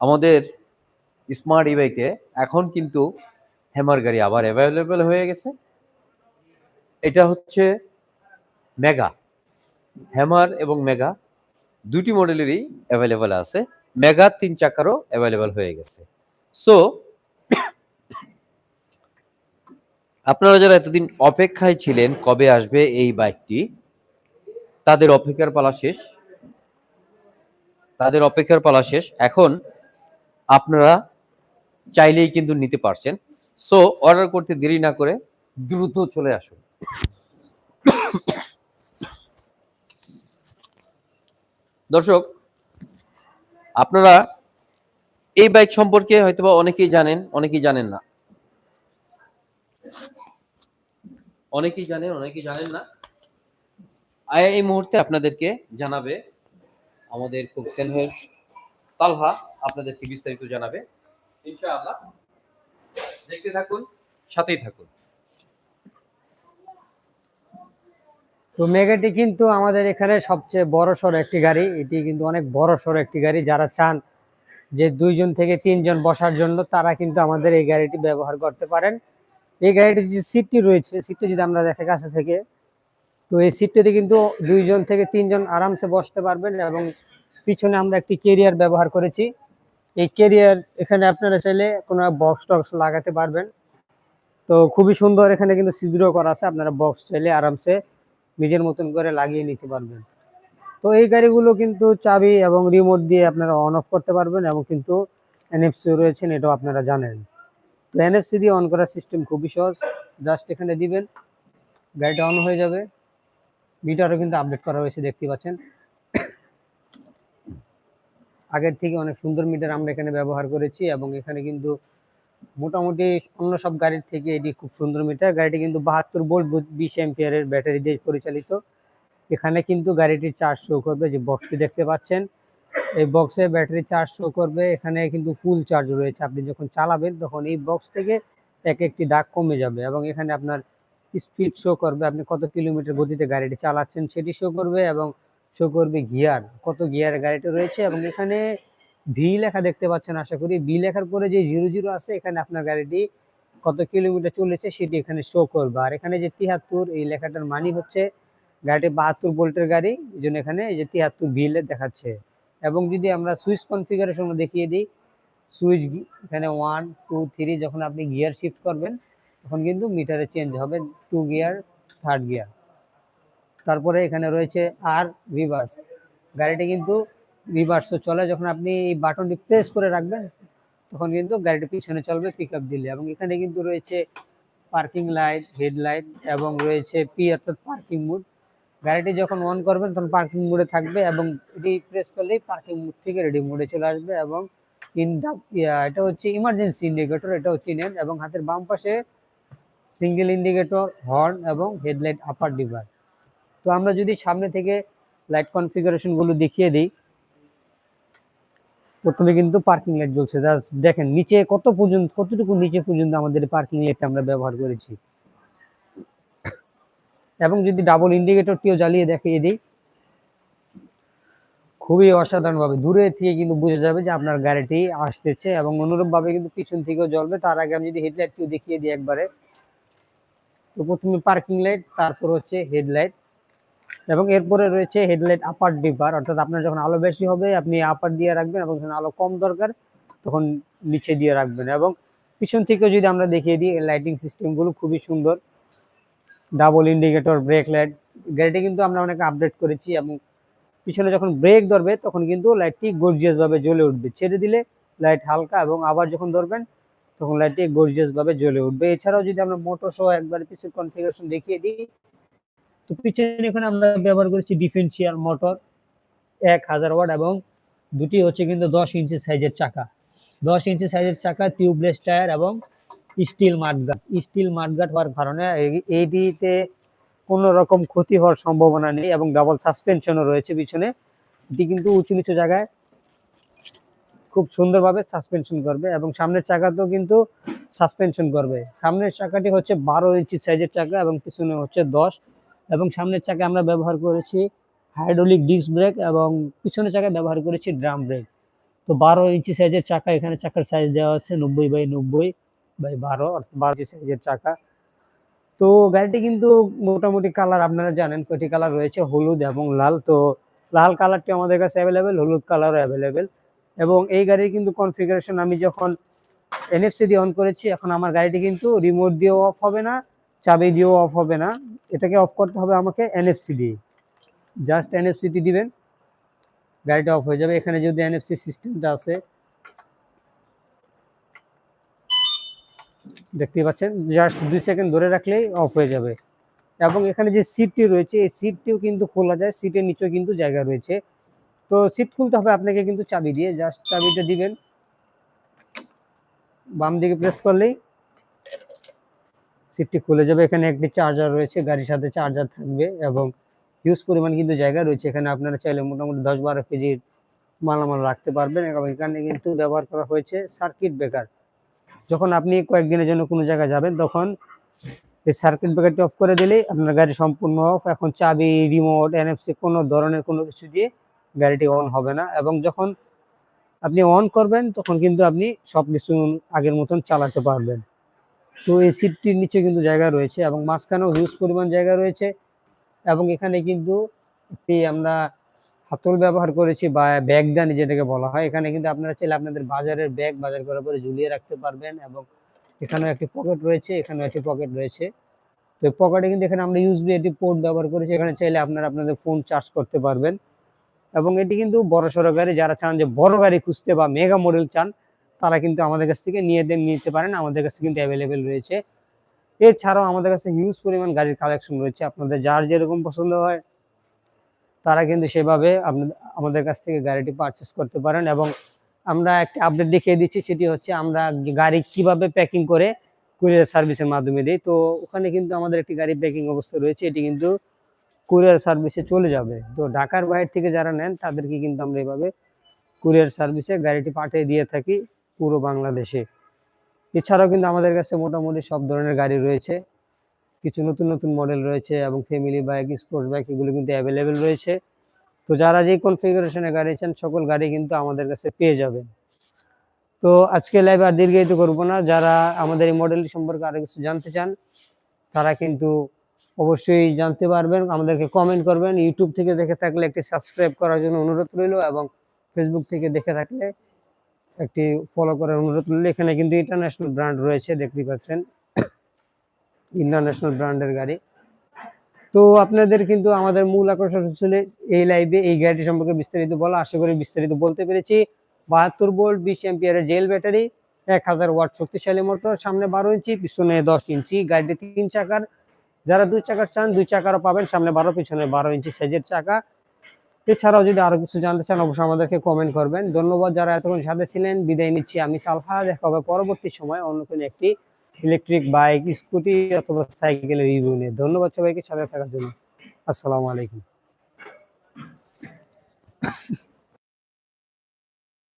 আমাদের স্মার্ট ই বাইকে এখন কিন্তু হ্যামার গাড়ি আবার অ্যাভেলেবেল হয়ে গেছে। এটা হচ্ছে মেগা হ্যামার এবং মেগা দুটি মডেলেরই অ্যাভেলেবেল আছে। মেগা তিন চাকারও অ্যাভেলেবেল হয়ে গেছে। সো আপনারা যারা এতদিন অপেক্ষায় ছিলেন কবে আসবে এই বাইকটি তাদের অপেক্ষার পালা শেষ। তাদের অপেক্ষার পালা শেষ। এখন আপনারা চাইলেই কিন্তু নিতে পারছেন। সো অর্ডার করতে দেরি না করে দ্রুত চলে আসুন। দর্শক, আপনারা এই বাইক সম্পর্কে হয়তোবা অনেকেই জানেন অনেকেই জানেন না। অনেকেই জানেন অনেকেই জানেন না। আর এই মুহূর্তে আপনাদেরকে জানাবে আমাদের খুব সেনহের তালহা আপনাদেরকে বিস্তারিত জানাবে। ইনশাআল্লাহ। দেখতে থাকুন, সাথেই থাকুন। তো মেগাটি কিন্তু আমাদের এখানে সবচেয়ে বড় সড়ো একটি গাড়ি। এটি কিন্তু অনেক বড় সড়ো একটি গাড়ি। যারা চান যে দুইজন থেকে তিনজন বসার জন্য, তারা কিন্তু আমাদের এই গাড়িটি ব্যবহার করতে পারেন। এই গাড়িটির যে সিটটি রয়েছে, সিটটি যদি আমরা দেখে কাছে থেকে, তো এই সিটটিতে কিন্তু দুইজন থেকে তিনজন আরামসে বসতে পারবেন এবং পিছনে আমরা একটি কেরিয়ার ব্যবহার করেছি। এই কেরিয়ার এখানে আপনারা চাইলে কোনো বক্স টক্স লাগাতে পারবেন। তো খুবই সুন্দর এখানে কিন্তু ছিদ্র করা আছে। আপনারা বক্স চাইলে আরামসে নিজের মতন করে লাগিয়ে নিতে পারবেন। তো এই গাড়িগুলো কিন্তু চাবি এবং রিমোট দিয়ে আপনারা অন অফ করতে পারবেন এবং কিন্তু এনএফসি রয়েছেন এটাও আপনারা জানেন। তো এনএফসি দিয়ে অন করার সিস্টেম খুবই সহজ। জাস্ট এখানে দিবেন, গাড়িটা অন হয়ে যাবে। মিটারও কিন্তু আপডেট করা হয়েছে, দেখতে পাচ্ছেন। আগের থেকে অনেক সুন্দর মিটার আমরা এখানে ব্যবহার করেছি এবং এখানে কিন্তু মোটামুটি অন্য সব গাড়ির থেকে এটি খুব সুন্দর মিটার। গাড়িটি কিন্তু বাহাত্তর ভোল্ট বিশ এম্পিয়ারের ব্যাটারি দিয়ে পরিচালিত। এখানে কিন্তু গাড়িটির চার্জ শো করবে, যে বক্সটি দেখতে পাচ্ছেন। এই বক্সে ব্যাটারি চার্জ শো করবে, এখানে কিন্তু ফুল চার্জ রয়েছে। আপনি যখন চালাবেন, তখন এই বক্স থেকে এক একটি দাগ কমে যাবে এবং এখানে আপনার স্পিড শো করবে। আপনি কত কিলোমিটার গতিতে গাড়িটি চালাচ্ছেন, সেটি শো করবে এবং শো করবে গিয়ার, কত গিয়ার গাড়িটা রয়েছে এবং এখানে ভি লেখা দেখতে পাচ্ছেন আশা করি। ভি লেখার পরে যে জিরো জিরো আছে, এখানে আপনার গাড়িটি কত কিলোমিটার চলেছে সেটি এখানে শো করবে। আর এখানে যে তিয়াত্তর, এই লেখাটার মানি হচ্ছে গাড়িটি বাহাত্তর বোল্টের গাড়ি, এই জন্য এখানে এই যে তিয়াত্তর ভিল দেখাচ্ছে। এবং যদি আমরা সুইচ কনফিগারেশন দেখিয়ে দিই, সুইচ এখানে ওয়ান টু থ্রি যখন আপনি গিয়ার শিফট করবেন, তখন কিন্তু মিটারে চেঞ্জ হবে টু গিয়ার থার্ড গিয়ার তারপরে এখানে রয়েছে আর রিভার্স গাড়িটি কিন্তু রিভার্সও চলে, যখন আপনি এই বাটনটি প্রেস করে রাখবেন, তখন কিন্তু গাড়িটি পিছনে চলবে পিক দিলে। এবং এখানে কিন্তু রয়েছে পার্কিং লাইট হেডলাইট এবং রয়েছে পি অর্থাৎ পার্কিং মুড গাড়িটি যখন অন করবেন, তখন পার্কিং মোডে থাকবে এবং এটি প্রেস করলেই পার্কিং মুড থেকে রেডি মোডে চলে আসবে এবং ইন এটা হচ্ছে ইমার্জেন্সি ইন্ডিকেটর এটা হচ্ছে নেন এবং হাতের বাম পাশে সিঙ্গেল ইন্ডিকেটর হর্ন এবং হেডলাইট আপার ডিভার তো আমরা যদি সামনে থেকে লাইট কনফিগারেশনগুলো দেখিয়ে দিই, প্রথমে কিন্তু পার্কিং লাইট জ্বলছে। জাস্ট দেখেন, নিচে কত পর্যন্ত, কতটুকু নিচে পর্যন্ত আমাদের পার্কিং লাইট আমরা ব্যবহার করেছি। এবং যদি ডাবল ইন্ডিকেটরটিও জ্বালিয়ে দেখিয়ে দিই, খুবই অসাধারণভাবে। দূরে থেকে কিন্তু বোঝা যাবে যে আপনার গাড়িটি আসতেছে এবং অনুরূপভাবে কিন্তু পিছন থেকেও জ্বলবে। তার আগে আমি যদি হেডলাইটটিও দেখিয়ে দিই একবারে। তো প্রথমে পার্কিং লাইট তারপর হচ্ছে হেডলাইট এবং এরপরে রয়েছে হেডলাইট আপার ডিপার অর্থাৎ আপনার যখন আলো বেশি হবে, আপনি আপার দিয়ে রাখবেন এবং যখন আলো কম দরকার, তখন নিচে দিয়ে রাখবেন। এবং পিছন থেকেও যদি আমরা দেখিয়ে দিই লাইটিং সিস্টেমগুলো খুবই সুন্দর। ডাবল ইন্ডিকেটর ব্রেক লাইট গাড়িটি কিন্তু আমরা অনেক আপডেট করেছি এবং পিছনে যখন ব্রেক ধরবে, তখন কিন্তু লাইটটি গর্জিয়াসভাবে জ্বলে উঠবে। ছেড়ে দিলে লাইট হালকা এবং আবার যখন ধরবেন, তখন লাইটটি গর্জিয়াসভাবে জ্বলে উঠবে। এছাড়াও যদি আমরা মোটর সহ একবার পিছনে কনফিগারেশন দেখিয়ে দিই তো পিছনে এখানে আমরা ব্যবহার করেছি ডিফেন্সিয়াল মোটর এক হাজার ওয়াট এবং দুটি হচ্ছে কিন্তু দশ ইঞ্চি সাইজের চাকা। দশ ইঞ্চি সাইজের চাকা টিউবলেস টায়ার এবং স্টিল মাঠগাট। স্টিল মাঠগাট হওয়ার কারণে এইটিতে কোনো রকম ক্ষতি হওয়ার সম্ভাবনা নেই এবং ডাবল সাসপেনশনও রয়েছে পিছনে। এটি কিন্তু উঁচু নিচু জায়গায় খুব সুন্দরভাবে সাসপেনশন করবে এবং সামনের চাকাতেও কিন্তু সাসপেনশন করবে। সামনের চাকাটি হচ্ছে বারো ইঞ্চি সাইজের চাকা এবং পিছনে হচ্ছে দশ। এবং সামনের চাকা আমরা ব্যবহার করেছি হাইড্রোলিক ডিস্ক ব্রেক এবং পিছনের চাকায় ব্যবহার করেছি ড্রাম ব্রেক তো বারো ইঞ্চি সাইজের চাকা, এখানে চাকার সাইজ দেওয়া আছে নব্বই বাই নব্বই বাই বারো, অর্থাৎ বারো ইঞ্চি সাইজের চাকা। তো গাড়িটি কিন্তু মোটামুটি কালার আপনারা জানেন, কয়টি কালার রয়েছে? হলুদ এবং লাল। তো লাল কালারটি আমাদের কাছে অ্যাভেলেবেল হলুদ কালারও অ্যাভেলেবেল এবং এই গাড়ির কিন্তু কনফিগারেশন আমি যখন এনএফসি দিয়ে অন করেছি, এখন আমার গাড়িটি কিন্তু রিমোট দিয়েও অফ হবে না। চাবি দিয়েও অফ হবে না। এটাকে অফ করতে হবে আমাকে এনএফসি দিয়ে। জাস্ট এনএফসিটি দিবেন। গাড়িটা অফ হয়ে যাবে। এখানে যদি এনএফসি সিস্টেমটা আছে দেখতে পাচ্ছেন জাস্ট দুই সেকেন্ড ধরে রাখলেই অফ হয়ে যাবে। এবং এখানে যে সিটটি রয়েছে, এই সিটটিও কিন্তু খোলা যায়। সিটের নিচেও কিন্তু জায়গা রয়েছে। তো সিট খুলতে হবে আপনাকে কিন্তু চাবি দিয়ে। জাস্ট চাবিটা দিবেন। বাম দিকে প্রেস করলেই সিটটি খুলে যাবে। এখানে একটি চার্জার রয়েছে, গাড়ির সাথে চার্জার থাকবে এবং হিউজ পরিমাণ কিন্তু জায়গা রয়েছে। এখানে আপনারা চাইলে মোটামুটি দশ বারো কেজির মালামাল রাখতে পারবেন এবং এখানে কিন্তু ব্যবহার করা হয়েছে সার্কিট ব্রেকার যখন আপনি কয়েকদিনের জন্য কোনো জায়গায় যাবেন, তখন এই সার্কিট ব্রেকারটি অফ করে দিলেই আপনার গাড়ি সম্পূর্ণ অফ এখন চাবি রিমোট এনএফসি কোনো ধরনের কোনো কিছু দিয়ে গাড়িটি অন হবে না এবং যখন আপনি অন করবেন, তখন কিন্তু আপনি সব কিছু আগের মতন চালাতে পারবেন। তো এই সিটটির নিচে কিন্তু জায়গা রয়েছে এবং মাঝখানেও হিউজ পরিমাণ জায়গা রয়েছে এবং এখানে কিন্তু একটি আমরা হাতল ব্যবহার করেছি বা ব্যাগদানি যেটাকে বলা হয়। এখানে কিন্তু আপনারা চাইলে আপনাদের বাজারের ব্যাগ বাজার করার পরে ঝুলিয়ে রাখতে পারবেন এবং এখানেও একটি পকেট রয়েছে, এখানেও একটি পকেট রয়েছে। তো পকেটে কিন্তু এখানে আমরা ইউজবি একটি পোর্ট ব্যবহার করেছি, এখানে চাইলে আপনারা আপনাদের ফোন চার্জ করতে পারবেন। এবং এটি কিন্তু বড় সড়ো গাড়ি, যারা চান যে বড় গাড়ি খুঁজতে বা মেগা মডেল চান তারা কিন্তু আমাদের কাছ থেকে নিয়ে নিতে পারেন। আমাদের কাছে কিন্তু অ্যাভেলেবেল রয়েছে। এছাড়াও আমাদের কাছে হিউজ পরিমাণ গাড়ির কালেকশন রয়েছে। আপনাদের যার যেরকম পছন্দ হয়, তারা কিন্তু সেভাবে আপনাদের, আমাদের কাছ থেকে গাড়িটি পারচেস করতে পারেন। এবং আমরা একটা আপডেট দেখিয়ে দিচ্ছি, সেটি হচ্ছে আমরা গাড়ি কীভাবে প্যাকিং করে কুরিয়ার সার্ভিসের মাধ্যমে দিই। তো ওখানে কিন্তু আমাদের একটি গাড়ি প্যাকিং অবস্থা রয়েছে। এটি কিন্তু কুরিয়ার সার্ভিসে চলে যাবে। তো ঢাকার বাইরে থেকে যারা নেন, তাদেরকে কিন্তু আমরা এভাবে কুরিয়ার সার্ভিসে গাড়িটি পাঠিয়ে দিয়ে থাকি। পুরো বাংলাদেশে। এছাড়াও কিন্তু আমাদের কাছে মোটামুটি সব ধরনের গাড়ি রয়েছে। কিছু নতুন নতুন মডেল রয়েছে এবং ফ্যামিলি বাইক স্পোর্টস বাইক এগুলো কিন্তু অ্যাভেলেবেল রয়েছে। তো যারা যে কনফিগারেশনে গাড়ি চান, সকল গাড়ি কিন্তু আমাদের কাছে পেয়ে যাবেন। তো আজকে লাইভ আর দীর্ঘায়িত করব না। যারা আমাদের এই মডেলটি সম্পর্কে আরও কিছু জানতে চান, তারা কিন্তু অবশ্যই জানতে পারবেন। আমাদেরকে কমেন্ট করবেন। ইউটিউব থেকে দেখে থাকলে একটি সাবস্ক্রাইব করার জন্য অনুরোধ রইল এবং ফেসবুক থেকে দেখে থাকলে একটি ফলো করার অনুরোধ রইল। এখানে কিন্তু ইন্টারন্যাশনাল ব্র্যান্ড রয়েছে দেখতে পাচ্ছেন। ইন্টারন্যাশনাল ব্র্যান্ডের গাড়ি। তো আপনাদের কিন্তু আমাদের মূল আকর্ষণ ছিল এই লাইভে এই গাড়িটি সম্পর্কে বিস্তারিত বলা। আশা করি বিস্তারিত বলতে পেরেছি। বাহাত্তর ভোল্ট বিশ এম্পিয়ারের জেল ব্যাটারি এক হাজার ওয়াট শক্তিশালী মোটর সামনে বারো ইঞ্চি, পিছনে দশ ইঞ্চি। গাড়িটি তিন চাকার। যারা দুই চাকার চান, দুই চাকারও পাবেন। সামনে বারো, পিছনে বারো ইঞ্চি সাইজের চাকা। এছাড়াও যদি আরও কিছু জানতে চান, অবশ্যই আমাদেরকে কমেন্ট করবেন। ধন্যবাদ যারা এতক্ষণ সাথে ছিলেন। বিদায় নিচ্ছি। আমি সালফা। দেখা হবে পরবর্তী সময় অন্য কোনো একটি ইলেকট্রিক বাইক স্কুটি অথবা সাইকেলের রিভিউ নিয়ে। ধন্যবাদ সবাইকে। সাথে থাকার জন্য। আসসালামু আলাইকুম।